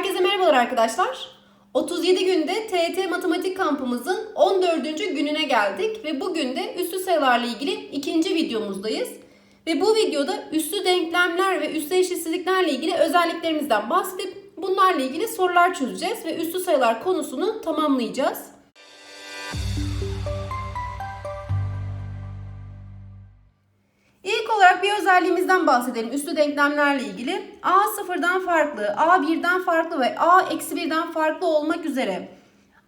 Herkese merhabalar arkadaşlar. 37 günde TET Matematik kampımızın 14. gününe geldik ve bugün de üslü sayılarla ilgili ikinci videomuzdayız. Ve bu videoda üslü denklemler ve üslü eşitsizliklerle ilgili özelliklerimizden bahsedip bunlarla ilgili sorular çözeceğiz ve üslü sayılar konusunu tamamlayacağız. Özelliğimizden bahsedelim üslü denklemlerle ilgili. A sıfırdan farklı, A birden farklı ve A eksi birden farklı olmak üzere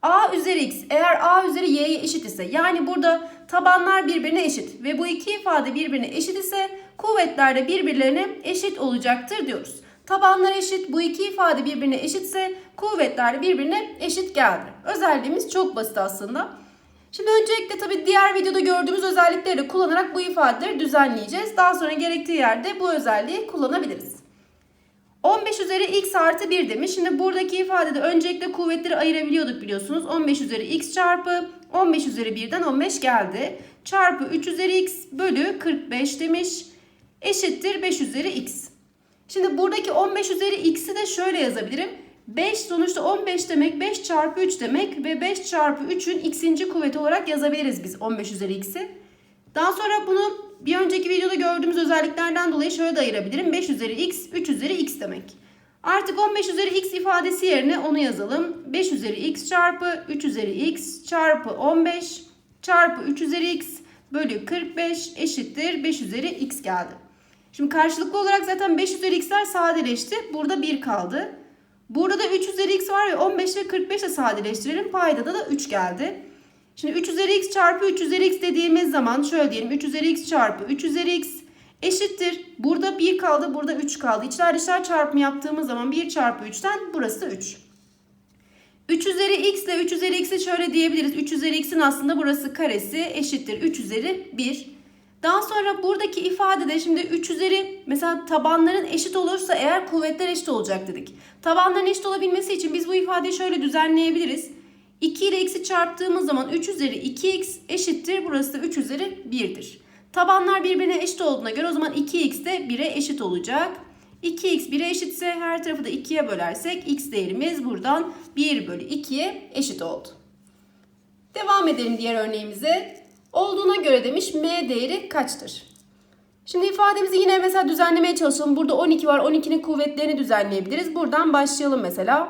A üzeri x eğer A üzeri y'ye eşit ise yani burada tabanlar birbirine eşit ve bu iki ifade birbirine eşit ise kuvvetler de birbirlerine eşit olacaktır diyoruz. Tabanlar eşit bu iki ifade birbirine eşitse kuvvetler de birbirine eşit geldi. Özelliğimiz çok basit aslında. Şimdi öncelikle tabii diğer videoda gördüğümüz özellikleri de kullanarak bu ifadeleri düzenleyeceğiz. Daha sonra gerektiği yerde bu özelliği kullanabiliriz. 15 üzeri x artı 1 demiş. Şimdi buradaki ifadede öncelikle kuvvetleri ayırabiliyorduk biliyorsunuz. 15 üzeri x çarpı 15 üzeri 1'den 15 geldi. Çarpı 3 üzeri x bölü 45 demiş. Eşittir 5 üzeri x. Şimdi buradaki 15 üzeri x'i de şöyle yazabilirim. 5 sonuçta 15 demek 5 çarpı 3 demek ve 5 çarpı 3'ün x'inci kuvveti olarak yazabiliriz biz 15 üzeri x'i. Daha sonra bunu bir önceki videoda gördüğümüz özelliklerden dolayı şöyle de ayırabilirim. 5 üzeri x, 3 üzeri x demek. Artık 15 üzeri x ifadesi yerine onu yazalım. 5 üzeri x çarpı 3 üzeri x çarpı 15 çarpı 3 üzeri x bölü 45 eşittir 5 üzeri x geldi. Şimdi karşılıklı olarak zaten 5 üzeri x'ler sadeleşti. Burada 1 kaldı. Burada da 3 üzeri x var ve 15 ve 45 de sadeleştirelim. Paydada da 3 geldi. Şimdi 3 üzeri x çarpı 3 üzeri x dediğimiz zaman şöyle diyelim 3 üzeri x çarpı 3 üzeri x eşittir. Burada 1 kaldı burada 3 kaldı. İçler dışlar çarpımı yaptığımız zaman 1 çarpı 3'ten burası 3. 3 üzeri x ile 3 üzeri x'i şöyle diyebiliriz. 3 üzeri x'in aslında burası karesi eşittir 3 üzeri 1. Daha sonra buradaki ifadede şimdi 3 üzeri mesela tabanların eşit olursa eğer kuvvetler eşit olacak dedik. Tabanların eşit olabilmesi için biz bu ifadeyi şöyle düzenleyebiliriz. 2 ile x'i çarptığımız zaman 3 üzeri 2x eşittir. Burası da 3 üzeri 1'dir. Tabanlar birbirine eşit olduğuna göre o zaman 2x de 1'e eşit olacak. 2x 1'e eşitse her tarafı da 2'ye bölersek x değerimiz buradan 1 bölü 2'ye eşit oldu. Devam edelim diğer örneğimize. Olduğuna göre demiş m değeri kaçtır? Şimdi ifademizi yine mesela düzenlemeye çalışalım. Burada 12 var. 12'nin kuvvetlerini düzenleyebiliriz. Buradan başlayalım mesela.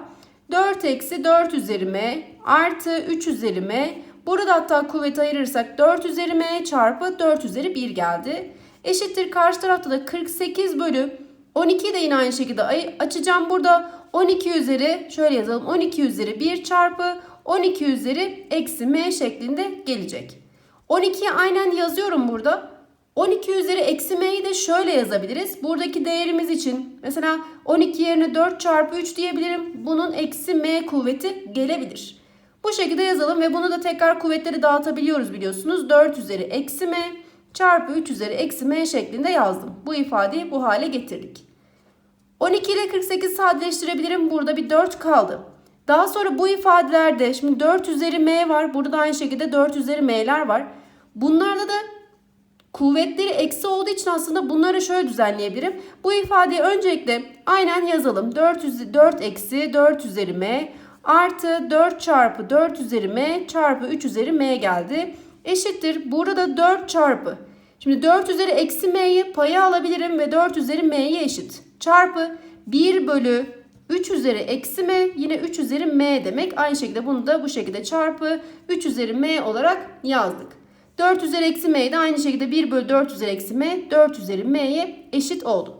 4 eksi 4 üzeri m artı 3 üzeri m. Burada hatta kuvveti ayırırsak 4 üzeri m çarpı 4 üzeri 1 geldi. Eşittir karşı tarafta da 48 bölü 12 de yine aynı şekilde açacağım. Burada 12 üzeri şöyle yazalım. 12 üzeri 1 çarpı 12 üzeri eksi m şeklinde gelecek. 12'yi aynen yazıyorum burada. 12 üzeri eksi m'yi de şöyle yazabiliriz. Buradaki değerimiz için mesela 12 yerine 4 çarpı 3 diyebilirim. Bunun eksi m kuvveti gelebilir. Bu şekilde yazalım ve bunu da tekrar kuvvetleri dağıtabiliyoruz biliyorsunuz. 4 üzeri eksi m çarpı 3 üzeri eksi m şeklinde yazdım. Bu ifadeyi bu hale getirdik. 12 ile 48 sadeleştirebilirim. Burada bir 4 kaldı. Daha sonra bu ifadelerde şimdi 4 üzeri m var. Burada da aynı şekilde 4 üzeri m'ler var. Bunlarda da kuvvetleri eksi olduğu için aslında bunları şöyle düzenleyebilirim. Bu ifadeyi öncelikle aynen yazalım. 4, üzeri, 4 eksi 4 üzeri m artı 4 çarpı 4 üzeri m çarpı 3 üzeri m geldi. Eşittir. Burada 4 çarpı. Şimdi 4 üzeri eksi m'yi paya alabilirim ve 4 üzeri m'ye eşit. Çarpı 1 bölü 3 üzeri eksi m yine 3 üzeri m demek. Aynı şekilde bunu da bu şekilde çarpı 3 üzeri m olarak yazdık. 4 üzeri eksi m de aynı şekilde 1 bölü 4 üzeri eksi m 4 üzeri m'ye eşit oldu.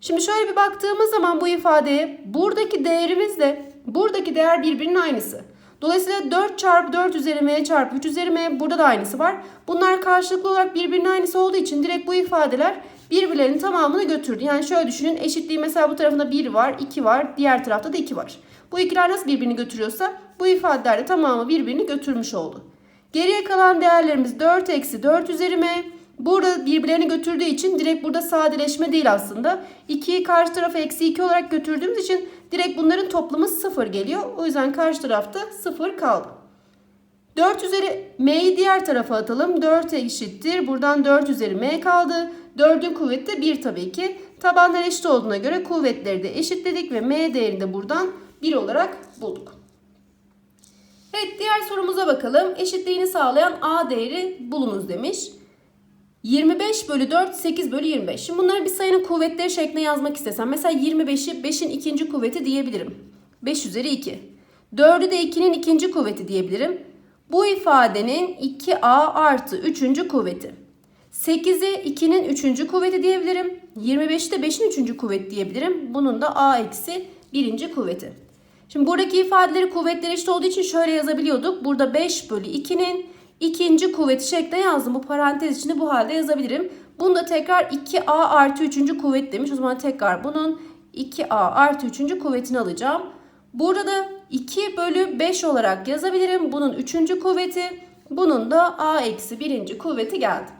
Şimdi şöyle bir baktığımız zaman bu ifadeye buradaki değerimizle buradaki değer birbirinin aynısı. Dolayısıyla 4 çarpı 4 üzeri m çarpı 3 üzeri m burada da aynısı var. Bunlar karşılıklı olarak birbirinin aynısı olduğu için direkt bu ifadeler birbirlerinin tamamını götürdü. Yani şöyle düşünün eşitliği mesela bu tarafında 1 var 2 var diğer tarafta da 2 var. Bu ikiler nasıl birbirini götürüyorsa bu ifadeler de tamamı birbirini götürmüş oldu. Geriye kalan değerlerimiz 4 eksi 4 üzeri m. Burada birbirlerini götürdüğü için direkt burada sadeleşme değil aslında. 2'yi karşı tarafa eksi 2 olarak götürdüğümüz için direkt bunların toplamı 0 geliyor. O yüzden karşı tarafta 0 kaldı. 4 üzeri m'yi diğer tarafa atalım. 4 eşittir. Buradan 4 üzeri m kaldı. 4'ün kuvveti de 1 tabii ki. Tabanlar eşit olduğuna göre kuvvetleri de eşitledik ve m değerini de buradan 1 olarak bulduk. Evet diğer sorumuza bakalım. Eşitliğini sağlayan a değeri bulunuz demiş. 25 bölü 4 8 bölü 25. Şimdi bunları bir sayının kuvvetleri şeklinde yazmak istesem. Mesela 25'i 5'in ikinci kuvveti diyebilirim. 5 üzeri 2. 4'ü de 2'nin ikinci kuvveti diyebilirim. Bu ifadenin 2a artı 3. kuvveti. 8'i 2'nin 3. kuvveti diyebilirim. 25'i de 5'in 3. kuvveti diyebilirim. Bunun da a eksi 1. kuvveti. Şimdi buradaki ifadeleri kuvvetleri eşit olduğu için şöyle yazabiliyorduk. Burada 5 bölü 2'nin ikinci kuvveti şeklinde yazdım. Bu parantez içinde bu halde yazabilirim. Bunu da tekrar 2a artı 3. kuvvet demiş. O zaman tekrar bunun 2a artı 3. kuvvetini alacağım. Burada da 2 bölü 5 olarak yazabilirim. Bunun 3. kuvveti. Bunun da a eksi 1. kuvveti geldi.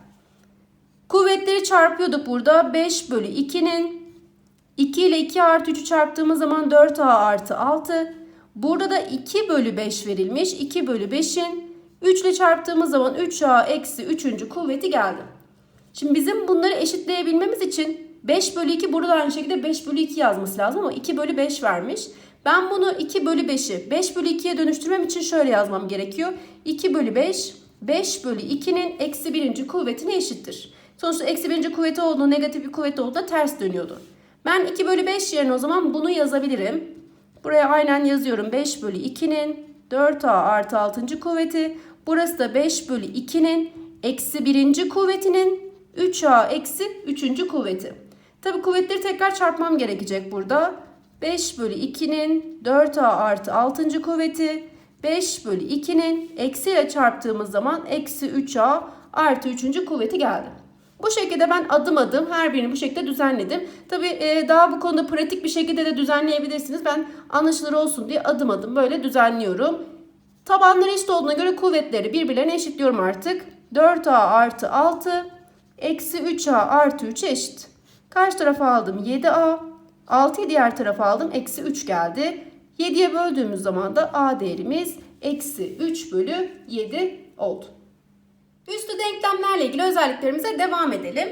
Kuvvetleri çarpıyorduk burada. 5 bölü 2'nin 2 ile 2 artı 3'ü çarptığımız zaman 4a artı 6. Burada da 2 bölü 5 verilmiş. 2 bölü 5'in 3 ile çarptığımız zaman 3a eksi 3. kuvveti geldi. Şimdi bizim bunları eşitleyebilmemiz için 5 bölü 2 burada aynı şekilde 5 bölü 2 yazması lazım ama 2 bölü 5 vermiş. Ben bunu 2 bölü 5'i 5 bölü 2'ye dönüştürmem için şöyle yazmam gerekiyor. 2 bölü 5 5 bölü 2'nin eksi 1. kuvvetine eşittir. Sonuçta eksi 1. kuvveti olduğu negatif bir kuvvet olduğunda ters dönüyordu. Ben 2 bölü 5 yerine o zaman bunu yazabilirim. Buraya aynen yazıyorum. 5 bölü 2'nin 4a artı 6. kuvveti. Burası da 5 bölü 2'nin eksi 1. kuvvetinin 3a eksi 3. kuvveti. Tabi kuvvetleri tekrar çarpmam gerekecek burada. 5 bölü 2'nin 4a artı 6. kuvveti. 5 bölü 2'nin eksiyle çarptığımız zaman eksi 3a artı 3. kuvveti geldi. Bu şekilde ben adım adım her birini bu şekilde düzenledim. Tabi e, daha bu konuda pratik bir şekilde de düzenleyebilirsiniz. Ben anlaşılır olsun diye adım adım böyle düzenliyorum. Tabanları eşit olduğuna göre kuvvetleri birbirlerine eşitliyorum artık. 4a artı 6 eksi 3a artı 3'e eşit. Karşı tarafa aldım 7a. 6'yı diğer tarafa aldım. Eksi 3 geldi. 7'ye böldüğümüz zaman da a değerimiz eksi 3 bölü 7 oldu. Üstü denklemlerle ilgili özelliklerimize devam edelim.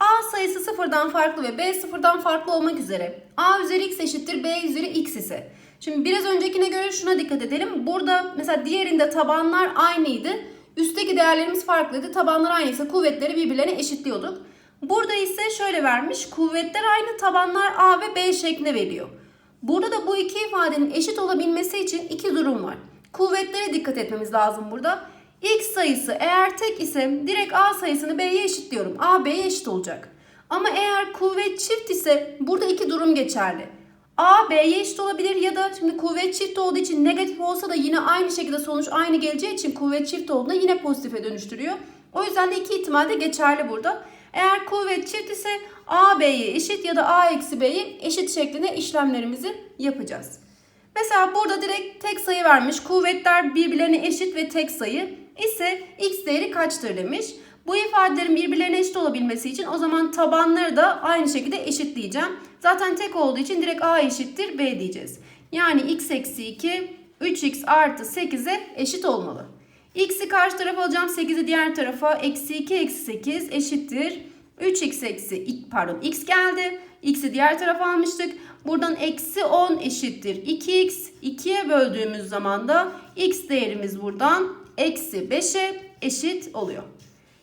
A sayısı sıfırdan farklı ve B sıfırdan farklı olmak üzere A üzeri x eşittir B üzeri x ise. Şimdi biraz öncekine göre şuna dikkat edelim. Burada mesela diğerinde tabanlar aynıydı. Üstteki değerlerimiz farklıydı. Tabanlar aynıysa kuvvetleri birbirlerine eşitliyorduk. Burada ise şöyle vermiş. Kuvvetler aynı tabanlar A ve B şeklinde veriyor. Burada da bu iki ifadenin eşit olabilmesi için iki durum var. Kuvvetlere dikkat etmemiz lazım burada. X sayısı eğer tek ise direkt A sayısını B'ye eşitliyorum. A B'ye eşit olacak. Ama eğer kuvvet çift ise burada iki durum geçerli. A B'ye eşit olabilir ya da şimdi kuvvet çift olduğu için negatif olsa da yine aynı şekilde sonuç aynı geleceği için kuvvet çift olduğunda yine pozitife dönüştürüyor. O yüzden de iki ihtimal de geçerli burada. Eğer kuvvet çift ise A B'ye eşit ya da A eksi B'ye eşit şeklinde işlemlerimizi yapacağız. Mesela burada direkt tek sayı vermiş. Kuvvetler birbirlerine eşit ve tek sayı ise x değeri kaçtır demiş. Bu ifadelerin birbirlerine eşit olabilmesi için o zaman tabanları da aynı şekilde eşitleyeceğim. Zaten tek olduğu için direkt a eşittir b diyeceğiz. Yani x eksi 2 3x artı 8'e eşit olmalı. X'i karşı tarafa alacağım 8'i diğer tarafa eksi 2 eksi 8 eşittir. 3x eksi pardon x geldi. x'i diğer tarafa almıştık. Buradan eksi 10 eşittir 2x. 2'ye böldüğümüz zaman da x değerimiz buradan eksi 5'e eşit oluyor.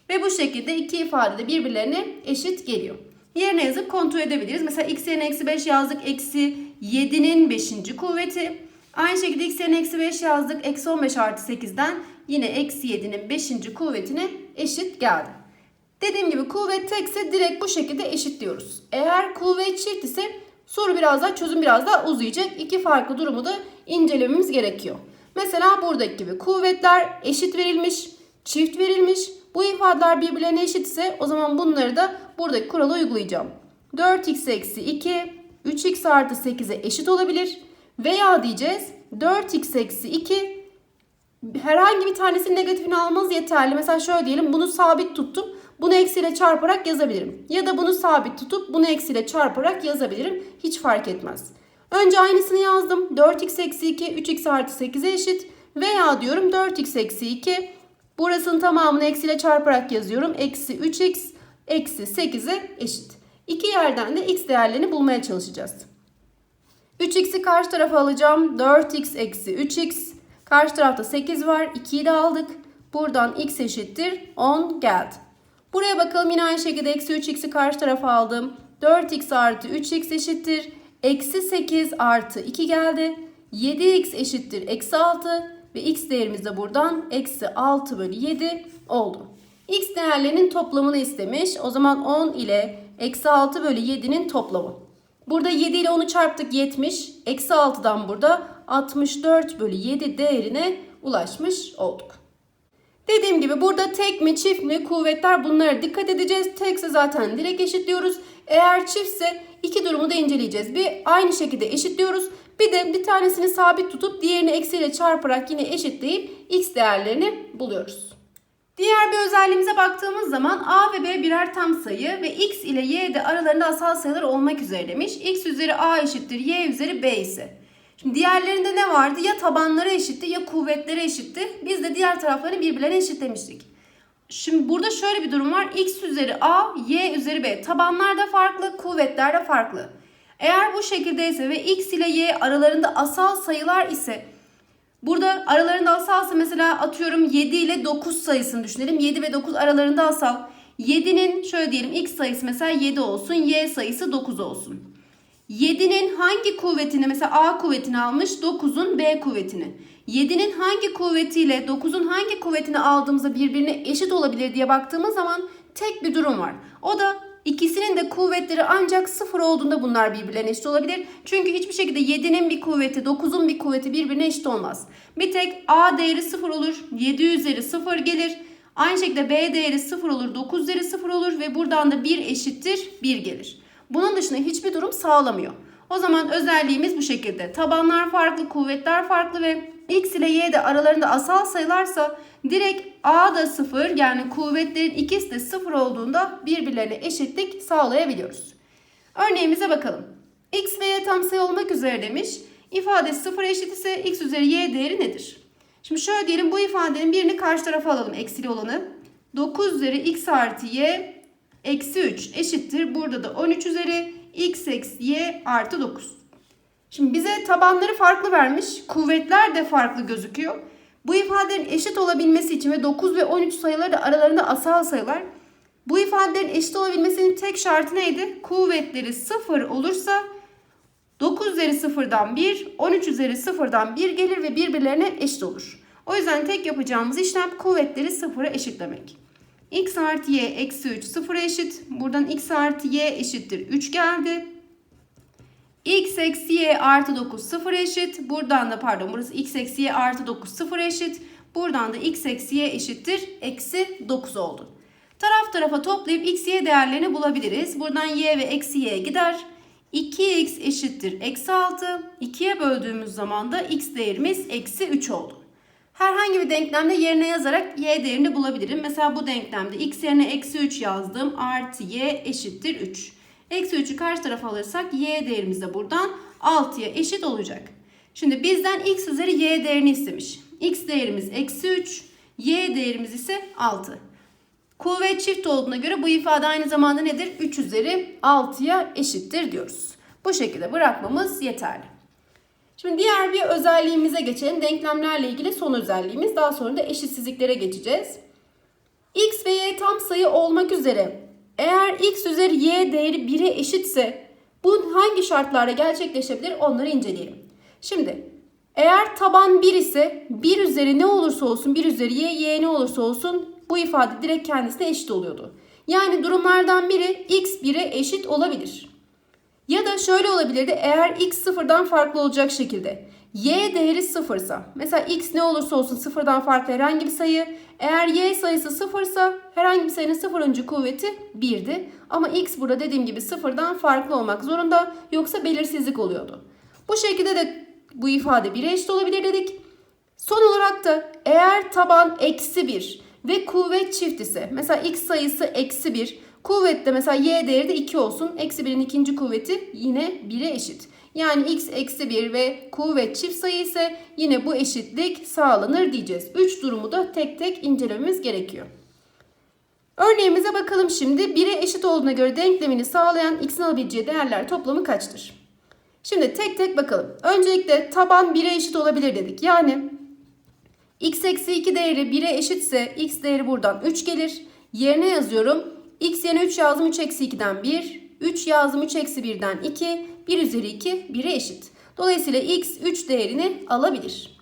Ve bu şekilde iki ifade de birbirlerine eşit geliyor. Yerine yazıp kontrol edebiliriz. Mesela x yerine eksi 5 yazdık. Eksi 7'nin 5. kuvveti. Aynı şekilde x yerine eksi 5 yazdık. Eksi 15 artı 8'den yine eksi 7'nin 5. kuvvetine eşit geldi. Dediğim gibi kuvvet tekse direkt bu şekilde eşitliyoruz. Eğer kuvvet çift ise soru biraz daha çözüm biraz daha uzayacak. İki farklı durumu da incelememiz gerekiyor. Mesela buradaki gibi kuvvetler eşit verilmiş, çift verilmiş. Bu ifadeler birbirlerine eşit ise o zaman bunları da buradaki kuralı uygulayacağım. 4x eksi 2 3x artı 8'e eşit olabilir. Veya diyeceğiz 4x eksi 2 herhangi bir tanesinin negatifini almanız yeterli. Mesela şöyle diyelim bunu sabit tuttum. Bunu eksiyle çarparak yazabilirim. Ya da bunu sabit tutup bunu eksiyle çarparak yazabilirim. Hiç fark etmez. Önce aynısını yazdım. 4x eksi 2 3x artı 8'e eşit. Veya diyorum 4x eksi 2. Burasının tamamını eksiyle çarparak yazıyorum. Eksi 3x eksi 8'e eşit. İki yerden de x değerlerini bulmaya çalışacağız. 3x'i karşı tarafa alacağım. 4x eksi 3x. Karşı tarafta 8 var. 2'yi de aldık. Buradan x eşittir 10 geldi. Buraya bakalım yine aynı şekilde eksi 3x'i karşı tarafa aldım. 4x artı 3x eşittir. Eksi 8 artı 2 geldi. 7x eşittir eksi 6 ve x değerimiz de buradan eksi 6 bölü 7 oldu. x değerlerinin toplamını istemiş. O zaman 10 ile eksi 6 bölü 7'nin toplamı. Burada 7 ile 10'u çarptık 70. Eksi 6'dan burada 64 bölü 7 değerine ulaşmış olduk. Dediğim gibi burada tek mi çift mi kuvvetler bunlara dikkat edeceğiz. Tekse zaten direkt eşitliyoruz. Eğer çiftse iki durumu da inceleyeceğiz. Bir aynı şekilde eşitliyoruz. Bir de bir tanesini sabit tutup diğerini eksiyle çarparak yine eşitleyip x değerlerini buluyoruz. Diğer bir özelliğimize baktığımız zaman a ve b birer tam sayı ve x ile y de aralarında asal sayılar olmak üzere demiş. x üzeri a eşittir y üzeri b ise. Şimdi diğerlerinde ne vardı? Ya tabanları eşitti ya kuvvetleri eşitti. Biz de diğer taraflarını birbirlerine eşitlemiştik. Şimdi burada şöyle bir durum var. x üzeri a, y üzeri b. Tabanlar da farklı, kuvvetler de farklı. Eğer bu şekildeyse ve x ile y aralarında asal sayılar ise burada aralarında asalsa mesela atıyorum 7 ile 9 sayısını düşünelim. 7 ve 9 aralarında asal. 7'nin şöyle diyelim x sayısı mesela 7 olsun, y sayısı 9 olsun. 7'nin hangi kuvvetini mesela A kuvvetini almış 9'un B kuvvetini. 7'nin hangi kuvvetiyle 9'un hangi kuvvetini aldığımızda birbirine eşit olabilir diye baktığımız zaman tek bir durum var. O da ikisinin de kuvvetleri ancak sıfır olduğunda bunlar birbirlerine eşit olabilir. Çünkü hiçbir şekilde 7'nin bir kuvveti 9'un bir kuvveti birbirine eşit olmaz. Bir tek A değeri sıfır olur 7 üzeri sıfır gelir. Aynı şekilde B değeri sıfır olur 9 üzeri sıfır olur ve buradan da 1 eşittir 1 gelir. Bunun dışında hiçbir durum sağlamıyor. O zaman özelliğimiz bu şekilde. Tabanlar farklı, kuvvetler farklı ve x ile y de aralarında asal sayılarsa direkt a da 0 yani kuvvetlerin ikisi de 0 olduğunda birbirlerine eşitlik sağlayabiliyoruz. Örneğimize bakalım. x ve y tam sayı olmak üzere demiş. İfade 0 eşit ise x üzeri y değeri nedir? Şimdi şöyle diyelim bu ifadenin birini karşı tarafa alalım eksili olanı. 9 üzeri x artı y eksi 3 eşittir. Burada da 13 üzeri x eksi y artı 9. Şimdi bize tabanları farklı vermiş. Kuvvetler de farklı gözüküyor. Bu ifadelerin eşit olabilmesi için ve 9 ve 13 sayıları da aralarında asal sayılar. Bu ifadelerin eşit olabilmesinin tek şartı neydi? Kuvvetleri 0 olursa 9 üzeri 0'dan 1, 13 üzeri 0'dan 1 gelir ve birbirlerine eşit olur. O yüzden tek yapacağımız işlem kuvvetleri 0'a eşitlemek x artı y eksi 3 sıfıra eşit. Buradan x artı y eşittir 3 geldi. x eksi y artı 9 sıfır eşit. Buradan da pardon burası x eksi y artı 9 sıfır eşit. Buradan da x eksi y eşittir eksi 9 oldu. Taraf tarafa toplayıp x y değerlerini bulabiliriz. Buradan y ve eksi y gider. 2x eşittir eksi 6. 2'ye böldüğümüz zaman da x değerimiz eksi 3 oldu. Herhangi bir denklemde yerine yazarak y değerini bulabilirim. Mesela bu denklemde x yerine eksi 3 yazdım. Artı y eşittir 3. Eksi 3'ü karşı tarafa alırsak y değerimiz de buradan 6'ya eşit olacak. Şimdi bizden x üzeri y değerini istemiş. x değerimiz eksi 3. Y değerimiz ise 6. Kuvvet çift olduğuna göre bu ifade aynı zamanda nedir? 3 üzeri 6'ya eşittir diyoruz. Bu şekilde bırakmamız yeterli. Şimdi diğer bir özelliğimize geçelim. Denklemlerle ilgili son özelliğimiz. Daha sonra da eşitsizliklere geçeceğiz. x ve y tam sayı olmak üzere eğer x üzeri y değeri 1'e eşitse bu hangi şartlarda gerçekleşebilir onları inceleyelim. Şimdi eğer taban 1 ise 1 üzeri ne olursa olsun 1 üzeri y, y ne olursa olsun bu ifade direkt kendisine eşit oluyordu. Yani durumlardan biri x 1'e eşit olabilir. Ya da şöyle olabilirdi eğer x sıfırdan farklı olacak şekilde. Y değeri sıfırsa mesela x ne olursa olsun sıfırdan farklı herhangi bir sayı. Eğer y sayısı sıfırsa herhangi bir sayının sıfırıncı kuvveti 1'di. Ama x burada dediğim gibi sıfırdan farklı olmak zorunda yoksa belirsizlik oluyordu. Bu şekilde de bu ifade 1'e eşit olabilir dedik. Son olarak da eğer taban eksi 1 ve kuvvet çift ise mesela x sayısı eksi 1 Kuvvette mesela y değeri de 2 olsun. Eksi 1'in ikinci kuvveti yine 1'e eşit. Yani x eksi 1 ve kuvvet çift sayı ise yine bu eşitlik sağlanır diyeceğiz. 3 durumu da tek tek incelememiz gerekiyor. Örneğimize bakalım şimdi. 1'e eşit olduğuna göre denklemini sağlayan x'in alabileceği değerler toplamı kaçtır? Şimdi tek tek bakalım. Öncelikle taban 1'e eşit olabilir dedik. Yani x eksi 2 değeri 1'e eşitse x değeri buradan 3 gelir. Yerine yazıyorum. X yerine 3 yazdım 3 eksi 2'den 1. 3 yazdım 3 eksi 1'den 2. 1 üzeri 2 1'e eşit. Dolayısıyla x 3 değerini alabilir.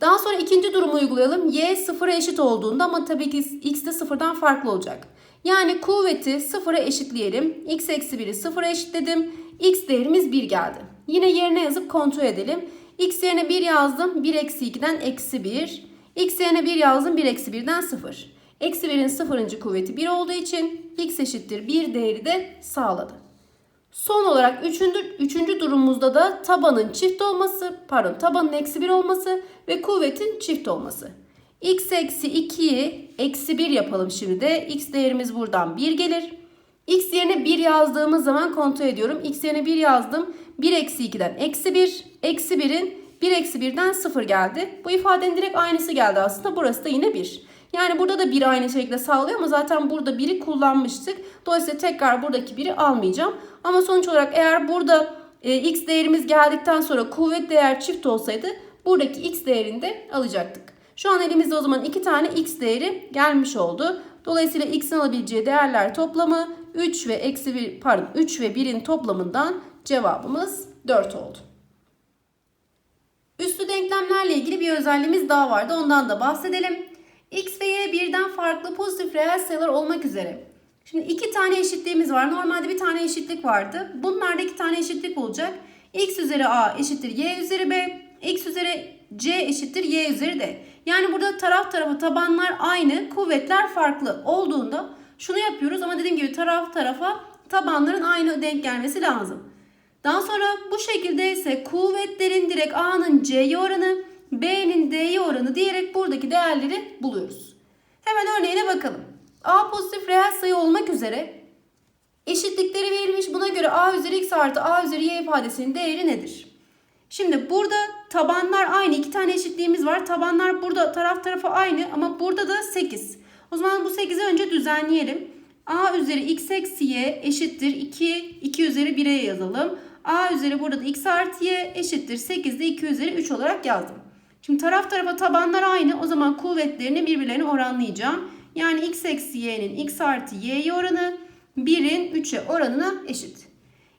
Daha sonra ikinci durumu uygulayalım. Y sıfıra eşit olduğunda ama tabii ki x de sıfırdan farklı olacak. Yani kuvveti sıfıra eşitleyelim. x eksi 1'i sıfıra eşitledim. x değerimiz 1 geldi. Yine yerine yazıp kontrol edelim. x yerine 1 yazdım. 1 eksi 2'den eksi 1. x yerine 1 yazdım. 1 eksi 1'den 0. Eksi 1'in sıfırıncı kuvveti 1 olduğu için x eşittir 1 değeri de sağladı. Son olarak üçüncü, üçüncü durumumuzda da tabanın çift olması, pardon tabanın eksi 1 olması ve kuvvetin çift olması. x eksi 2'yi eksi 1 yapalım şimdi de. x değerimiz buradan 1 gelir. x yerine 1 yazdığımız zaman kontrol ediyorum. x yerine 1 yazdım. 1 eksi 2'den eksi 1. Eksi 1'in 1 eksi 1'den 0 geldi. Bu ifadenin direkt aynısı geldi aslında. Burası da yine 1. Yani burada da 1 aynı şekilde sağlıyor ama zaten burada 1'i kullanmıştık. Dolayısıyla tekrar buradaki 1'i almayacağım. Ama sonuç olarak eğer burada e, x değerimiz geldikten sonra kuvvet değer çift olsaydı buradaki x değerini de alacaktık. Şu an elimizde o zaman 2 tane x değeri gelmiş oldu. Dolayısıyla x'in alabileceği değerler toplamı 3 ve eksi 1 pardon 3 ve 1'in toplamından cevabımız 4 oldu. Üslü denklemlerle ilgili bir özelliğimiz daha vardı. Ondan da bahsedelim. X ve Y birden farklı pozitif reel sayılar olmak üzere. Şimdi iki tane eşitliğimiz var. Normalde bir tane eşitlik vardı. Bunlarda iki tane eşitlik olacak. X üzeri A eşittir Y üzeri B. X üzeri C eşittir Y üzeri D. Yani burada taraf tarafa tabanlar aynı, kuvvetler farklı olduğunda şunu yapıyoruz ama dediğim gibi taraf tarafa tabanların aynı denk gelmesi lazım. Daha sonra bu şekilde ise kuvvetlerin direkt A'nın C'ye oranı, B'nin D'ye oranı diyerek buradaki değerleri buluyoruz. Hemen örneğine bakalım. A pozitif reel sayı olmak üzere eşitlikleri verilmiş. Buna göre A üzeri X artı A üzeri Y ifadesinin değeri nedir? Şimdi burada tabanlar aynı. iki tane eşitliğimiz var. Tabanlar burada taraf tarafa aynı ama burada da 8. O zaman bu 8'i önce düzenleyelim. A üzeri X eksi Y eşittir 2. 2 üzeri 1'e yazalım. A üzeri burada da X artı Y eşittir 8 de 2 üzeri 3 olarak yazdım. Şimdi taraf tarafa tabanlar aynı. O zaman kuvvetlerini birbirlerine oranlayacağım. Yani x eksi y'nin x artı y'ye oranı 1'in 3'e oranına eşit.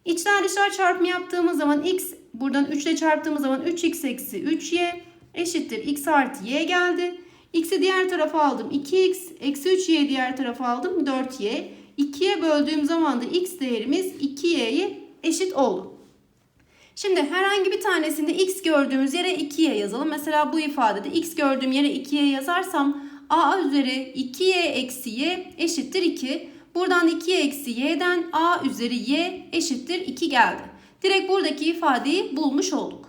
İçler dışlar çarpımı yaptığımız zaman x buradan 3 ile çarptığımız zaman 3x eksi 3y eşittir x artı y geldi. x'i diğer tarafa aldım 2x eksi 3y diğer tarafa aldım 4y. 2'ye böldüğüm zaman da x değerimiz 2y'ye eşit oldu. Şimdi herhangi bir tanesinde x gördüğümüz yere 2y yazalım. Mesela bu ifadede x gördüğüm yere 2y yazarsam a üzeri 2y eksi y eşittir 2. Buradan 2y eksi y'den a üzeri y eşittir 2 geldi. Direkt buradaki ifadeyi bulmuş olduk.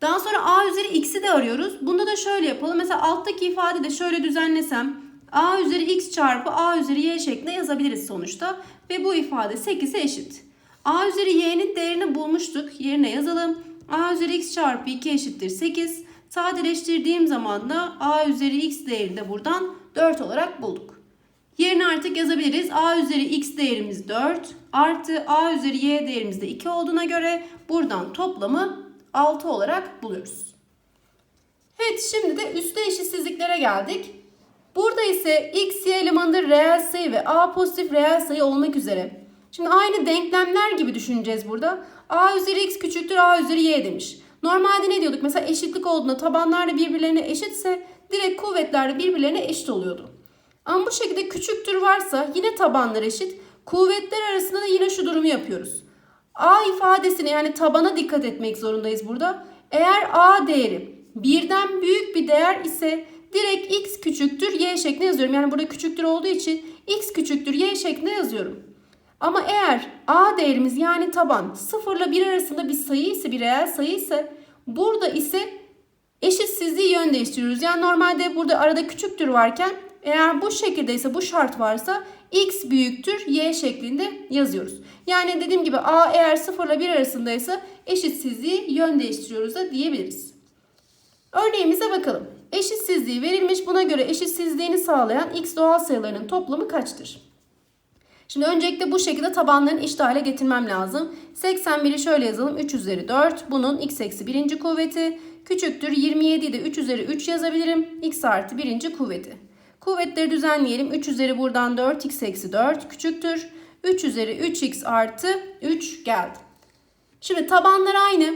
Daha sonra a üzeri x'i de arıyoruz. Bunda da şöyle yapalım. Mesela alttaki ifade de şöyle düzenlesem a üzeri x çarpı a üzeri y şeklinde yazabiliriz sonuçta. Ve bu ifade 8'e eşit. A üzeri y'nin değerini bulmuştuk. Yerine yazalım. a üzeri x çarpı 2 eşittir 8. Sadeleştirdiğim zaman da a üzeri x değerini de buradan 4 olarak bulduk. Yerine artık yazabiliriz. a üzeri x değerimiz 4 artı a üzeri y değerimiz de 2 olduğuna göre buradan toplamı 6 olarak buluyoruz. Evet şimdi de üstte eşitsizliklere geldik. Burada ise x, y elemanları reel sayı ve a pozitif reel sayı olmak üzere. Şimdi aynı denklemler gibi düşüneceğiz burada. a üzeri x küçüktür a üzeri y demiş. Normalde ne diyorduk? Mesela eşitlik olduğunda tabanlar da birbirlerine eşitse direkt kuvvetler de birbirlerine eşit oluyordu. Ama bu şekilde küçüktür varsa yine tabanlar eşit. Kuvvetler arasında da yine şu durumu yapıyoruz. A ifadesine yani tabana dikkat etmek zorundayız burada. Eğer A değeri birden büyük bir değer ise direkt x küçüktür y şeklinde yazıyorum. Yani burada küçüktür olduğu için x küçüktür y şeklinde yazıyorum. Ama eğer a değerimiz yani taban 0 ile 1 arasında bir sayı ise bir reel sayı ise burada ise eşitsizliği yön değiştiriyoruz. Yani normalde burada arada küçüktür varken Eğer bu şekildeyse bu şart varsa x büyüktür y şeklinde yazıyoruz. Yani dediğim gibi a eğer 0 ile 1 arasındaysa eşitsizliği yön değiştiriyoruz da diyebiliriz. Örneğimize bakalım. Eşitsizliği verilmiş. Buna göre eşitsizliğini sağlayan x doğal sayılarının toplamı kaçtır? Şimdi öncelikle bu şekilde tabanlarını eşit hale getirmem lazım. 81'i şöyle yazalım. 3 üzeri 4. Bunun x eksi birinci kuvveti. Küçüktür 27'yi de 3 üzeri 3 yazabilirim. x artı birinci kuvveti. Kuvvetleri düzenleyelim. 3 üzeri buradan 4 x eksi 4 küçüktür. 3 üzeri 3x artı 3 geldi. Şimdi tabanlar aynı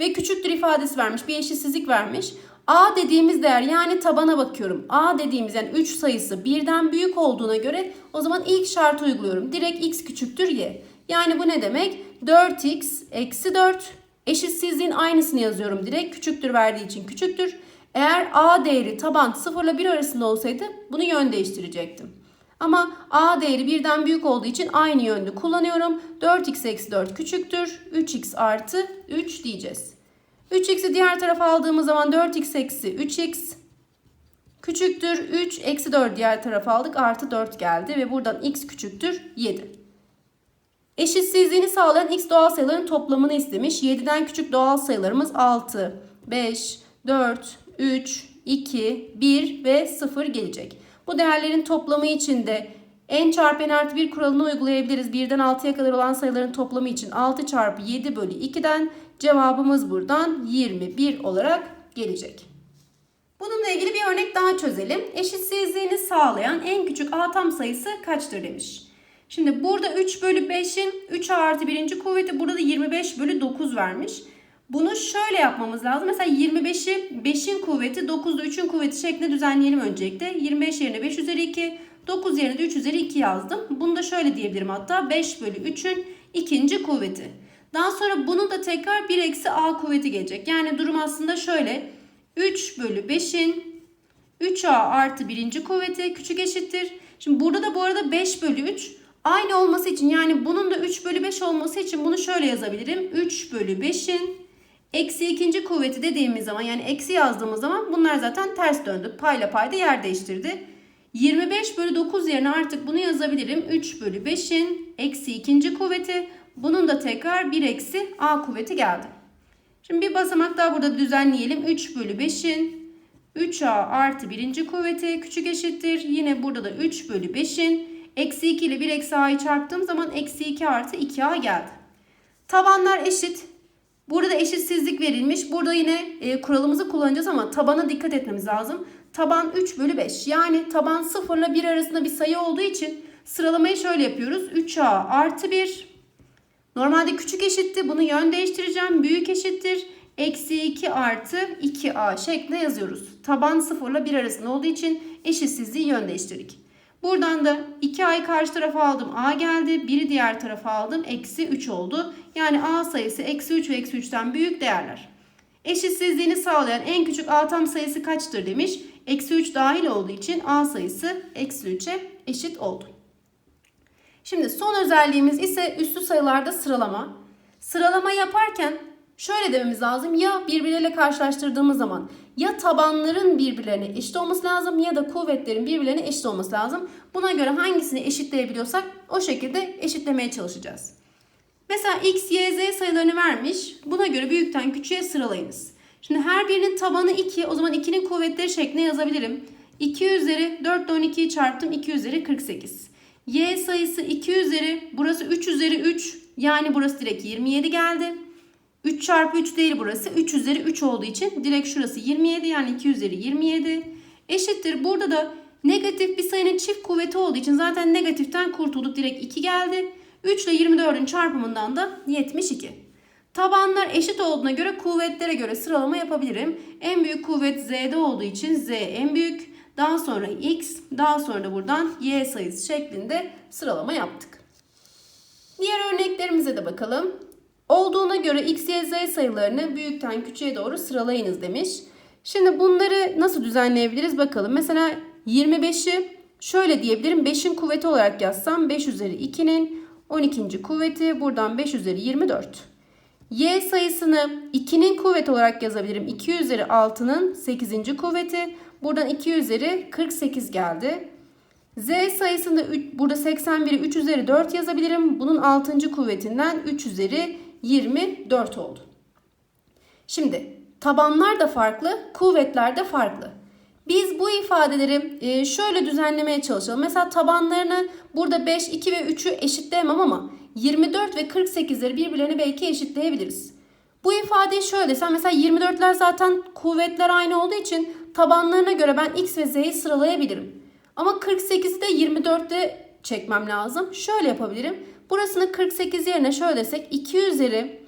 ve küçüktür ifadesi vermiş. Bir eşitsizlik vermiş. A dediğimiz değer yani tabana bakıyorum. A dediğimiz yani 3 sayısı birden büyük olduğuna göre o zaman ilk şartı uyguluyorum. Direkt x küçüktür y. Yani bu ne demek? 4x eksi 4 eşitsizliğin aynısını yazıyorum direkt. Küçüktür verdiği için küçüktür. Eğer a değeri taban 0 ile 1 arasında olsaydı bunu yön değiştirecektim. Ama a değeri birden büyük olduğu için aynı yönde kullanıyorum. 4x eksi 4 küçüktür. 3x artı 3 diyeceğiz. 3x'i diğer tarafa aldığımız zaman 4x eksi 3x küçüktür. 3 eksi 4 diğer tarafa aldık. Artı 4 geldi ve buradan x küçüktür 7. Eşitsizliğini sağlayan x doğal sayıların toplamını istemiş. 7'den küçük doğal sayılarımız 6, 5, 4, 3, 2, 1 ve 0 gelecek. Bu değerlerin toplamı için de n çarpı n artı 1 kuralını uygulayabiliriz. 1'den 6'ya kadar olan sayıların toplamı için 6 çarpı 7 bölü 2'den cevabımız buradan 21 olarak gelecek. Bununla ilgili bir örnek daha çözelim. Eşitsizliğini sağlayan en küçük a sayısı kaçtır demiş. Şimdi burada 3 bölü 5'in 3 artı birinci kuvveti burada da 25 bölü 9 vermiş. Bunu şöyle yapmamız lazım. Mesela 25'i 5'in kuvveti 9'da 3'ün kuvveti şeklinde düzenleyelim öncelikle. 25 yerine 5 üzeri 2, 9 yerine de 3 üzeri 2 yazdım. Bunu da şöyle diyebilirim hatta 5 bölü 3'ün ikinci kuvveti. Daha sonra bunun da tekrar 1 eksi a kuvveti gelecek. Yani durum aslında şöyle. 3 bölü 5'in 3a artı birinci kuvveti küçük eşittir. Şimdi burada da bu arada 5 bölü 3 aynı olması için yani bunun da 3 bölü 5 olması için bunu şöyle yazabilirim. 3 bölü 5'in eksi ikinci kuvveti dediğimiz zaman yani eksi yazdığımız zaman bunlar zaten ters döndü. Payla payda yer değiştirdi. 25 bölü 9 yerine artık bunu yazabilirim. 3 bölü 5'in eksi ikinci kuvveti. Bunun da tekrar 1 eksi a kuvveti geldi. Şimdi bir basamak daha burada düzenleyelim. 3 bölü 5'in 3a artı birinci kuvveti küçük eşittir. Yine burada da 3 bölü 5'in eksi 2 ile 1 eksi a'yı çarptığım zaman eksi 2 artı 2a geldi. Tabanlar eşit. Burada eşitsizlik verilmiş. Burada yine e, kuralımızı kullanacağız ama tabana dikkat etmemiz lazım. Taban 3 bölü 5. Yani taban 0 ile 1 arasında bir sayı olduğu için sıralamayı şöyle yapıyoruz. 3a artı 1 Normalde küçük eşitti. Bunu yön değiştireceğim. Büyük eşittir. Eksi 2 artı 2a şeklinde yazıyoruz. Taban 0 ile 1 arasında olduğu için eşitsizliği yön değiştirdik. Buradan da 2a'yı karşı tarafa aldım. a geldi. 1'i diğer tarafa aldım. Eksi 3 oldu. Yani a sayısı eksi 3 ve eksi 3'ten büyük değerler. Eşitsizliğini sağlayan en küçük a tam sayısı kaçtır demiş. Eksi 3 dahil olduğu için a sayısı eksi 3'e eşit oldu. Şimdi son özelliğimiz ise üstü sayılarda sıralama. Sıralama yaparken şöyle dememiz lazım. Ya birbirleriyle karşılaştırdığımız zaman ya tabanların birbirlerine eşit olması lazım ya da kuvvetlerin birbirlerine eşit olması lazım. Buna göre hangisini eşitleyebiliyorsak o şekilde eşitlemeye çalışacağız. Mesela x, y, z sayılarını vermiş. Buna göre büyükten küçüğe sıralayınız. Şimdi her birinin tabanı 2. O zaman 2'nin kuvvetleri şeklinde yazabilirim. 2 üzeri 4 ile 12'yi çarptım. 2 üzeri 48. Y sayısı 2 üzeri, burası 3 üzeri 3. Yani burası direkt 27 geldi. 3 çarpı 3 değil burası. 3 üzeri 3 olduğu için direkt şurası 27 yani 2 üzeri 27. Eşittir. Burada da negatif bir sayının çift kuvveti olduğu için zaten negatiften kurtulduk. Direkt 2 geldi. 3 ile 24'ün çarpımından da 72. Tabanlar eşit olduğuna göre kuvvetlere göre sıralama yapabilirim. En büyük kuvvet Z'de olduğu için Z en büyük. Daha sonra x, daha sonra da buradan y sayısı şeklinde sıralama yaptık. Diğer örneklerimize de bakalım. Olduğuna göre x, y, z sayılarını büyükten küçüğe doğru sıralayınız demiş. Şimdi bunları nasıl düzenleyebiliriz bakalım. Mesela 25'i şöyle diyebilirim. 5'in kuvveti olarak yazsam 5 üzeri 2'nin 12. kuvveti buradan 5 üzeri 24. Y sayısını 2'nin kuvveti olarak yazabilirim. 2 üzeri 6'nın 8. kuvveti. Buradan 2 üzeri 48 geldi. Z sayısında üç- burada 81'i 3 üzeri 4 yazabilirim. Bunun 6. kuvvetinden 3 üzeri 24 oldu. Şimdi tabanlar da farklı, kuvvetler de farklı. Biz bu ifadeleri e, şöyle düzenlemeye çalışalım. Mesela tabanlarını burada 5, 2 ve 3'ü eşitleyemem ama 24 ve 48'leri birbirlerine belki eşitleyebiliriz. Bu ifadeyi şöyle desem mesela 24'ler zaten kuvvetler aynı olduğu için tabanlarına göre ben x ve z'yi sıralayabilirim. Ama 48'i de 24'te çekmem lazım. Şöyle yapabilirim. Burasını 48 yerine şöyle desek 2 üzeri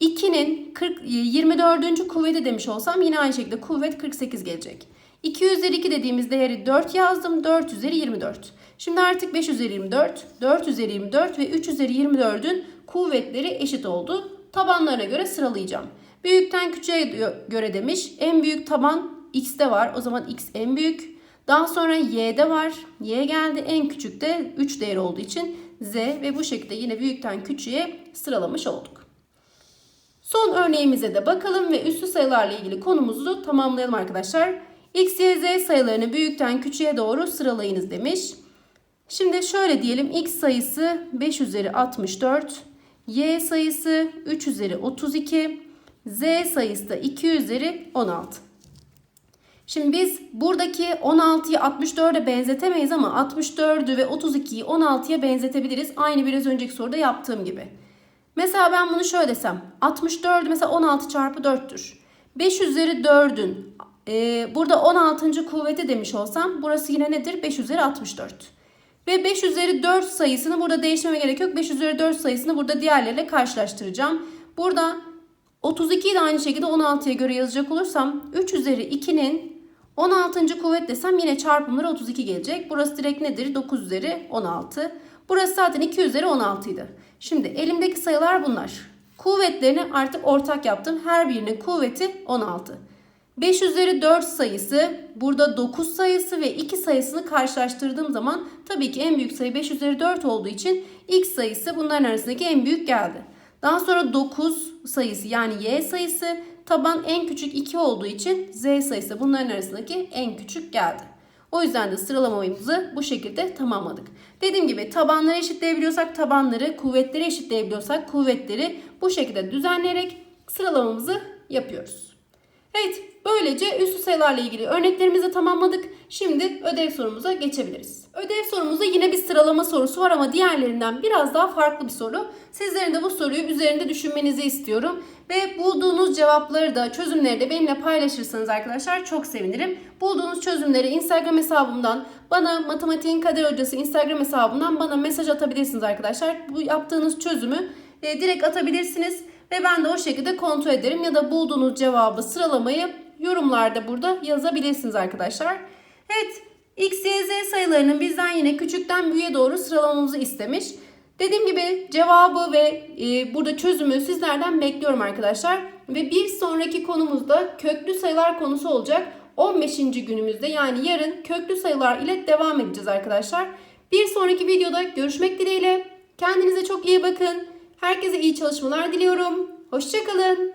2'nin 40, 24. kuvveti demiş olsam yine aynı şekilde kuvvet 48 gelecek. 2 üzeri 2 dediğimiz değeri 4 yazdım. 4 üzeri 24. Şimdi artık 5 üzeri 24, 4 üzeri 24 ve 3 üzeri 24'ün kuvvetleri eşit oldu. Tabanlarına göre sıralayacağım. Büyükten küçüğe göre demiş. En büyük taban x'te var. O zaman x en büyük. Daha sonra y'de var. Y geldi. En küçük de 3 değeri olduğu için z ve bu şekilde yine büyükten küçüğe sıralamış olduk. Son örneğimize de bakalım ve üslü sayılarla ilgili konumuzu tamamlayalım arkadaşlar. X, Y, Z sayılarını büyükten küçüğe doğru sıralayınız demiş. Şimdi şöyle diyelim x sayısı 5 üzeri 64, y sayısı 3 üzeri 32, z sayısı da 2 üzeri 16. Şimdi biz buradaki 16'yı 64'e benzetemeyiz ama 64'ü ve 32'yi 16'ya benzetebiliriz. Aynı biraz önceki soruda yaptığım gibi. Mesela ben bunu şöyle desem. 64 mesela 16 çarpı 4'tür. 5 üzeri 4'ün e, burada 16. kuvveti demiş olsam burası yine nedir? 5 üzeri 64. Ve 5 üzeri 4 sayısını burada değiştirmeme gerek yok. 5 üzeri 4 sayısını burada diğerleriyle karşılaştıracağım. Burada 32'yi de aynı şekilde 16'ya göre yazacak olursam 3 üzeri 2'nin 16. kuvvet desem yine çarpımları 32 gelecek. Burası direkt nedir? 9 üzeri 16. Burası zaten 2 üzeri 16 idi. Şimdi elimdeki sayılar bunlar. Kuvvetlerini artık ortak yaptım. Her birinin kuvveti 16. 5 üzeri 4 sayısı, burada 9 sayısı ve 2 sayısını karşılaştırdığım zaman tabii ki en büyük sayı 5 üzeri 4 olduğu için x sayısı bunların arasındaki en büyük geldi. Daha sonra 9 sayısı yani y sayısı taban en küçük 2 olduğu için z sayısı bunların arasındaki en küçük geldi. O yüzden de sıralamamızı bu şekilde tamamladık. Dediğim gibi tabanları eşitleyebiliyorsak tabanları, kuvvetleri eşitleyebiliyorsak kuvvetleri bu şekilde düzenleyerek sıralamamızı yapıyoruz. Evet, böylece üslü sayılarla ilgili örneklerimizi tamamladık. Şimdi ödev sorumuza geçebiliriz. Ödev sorumuzda yine bir sıralama sorusu var ama diğerlerinden biraz daha farklı bir soru. Sizlerin de bu soruyu üzerinde düşünmenizi istiyorum. Ve bulduğunuz cevapları da çözümleri de benimle paylaşırsanız arkadaşlar çok sevinirim. Bulduğunuz çözümleri Instagram hesabımdan bana Matematiğin Kader Hocası Instagram hesabından bana mesaj atabilirsiniz arkadaşlar. Bu yaptığınız çözümü e, direkt atabilirsiniz. Ve ben de o şekilde kontrol ederim ya da bulduğunuz cevabı sıralamayı yorumlarda burada yazabilirsiniz arkadaşlar. Evet x, y, z sayılarının bizden yine küçükten büyüğe doğru sıralamamızı istemiş. Dediğim gibi cevabı ve e, burada çözümü sizlerden bekliyorum arkadaşlar. Ve bir sonraki konumuzda köklü sayılar konusu olacak. 15. günümüzde yani yarın köklü sayılar ile devam edeceğiz arkadaşlar. Bir sonraki videoda görüşmek dileğiyle. Kendinize çok iyi bakın. Herkese iyi çalışmalar diliyorum. Hoşçakalın.